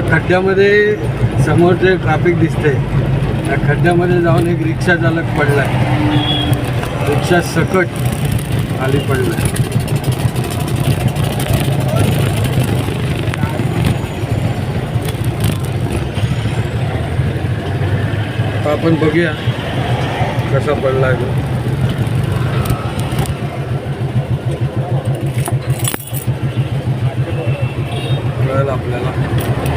या खड्ड्यामध्ये समोर जे ट्रॅफिक दिसते त्या खड्ड्यामध्ये जाऊन एक रिक्षा चालक पडलाय. रिक्षा सकट खाली पडलाय. आता आपण बघूया कसा पडलाय आपल्याला.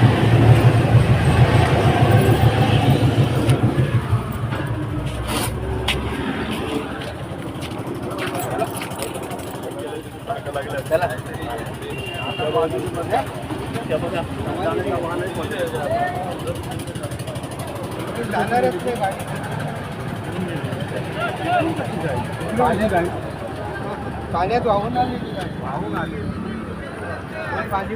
पाण्यात वाहून आली वाहून आली. पाणी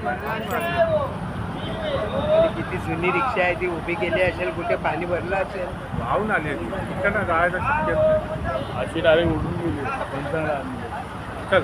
किती जुनी रिक्षा आहे ती उभी केली असेल कुठे पाणी भरलं असेल? वाहून आली. आहे जायचं शक्य नाही. अशी डायरेक्ट उडून गेली. चल.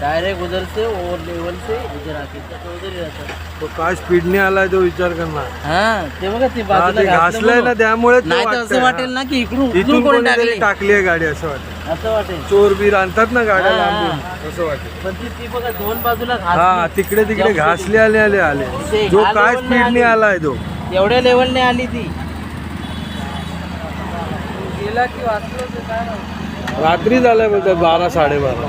डायरेक्ट उधर से ओवर लेवल से इधर आके तो उधर ही रहता है. तो काय स्पीडने आलाय तो विचार करणार. हा ते बघा ते हा, बाजूला ते घासलं घासलंय ना म्हणून. त्यामुळे ते नाही तर वाटतंय, असं वाटेल हा. ना की इकडून उचलून इथून कोणी कोणीतरी टाकली? टाकली आहे गाडी असं वाटतं असं वाटेल. चोर बीर आणतात ना गाड्या हा, लांबून असं वाटेल. पण ती ती बघा दोन बाजूला हा घास तिकडे तिकडे घासले आले आले आले. ते जो ह्या काय level ने स्पीडने आली. आलाय तो. एवढ्या लेवलने आली ती. गेला की वाचलो ते काय? माहिती. रात्री झालाय बोलतात बारा साडेबारा.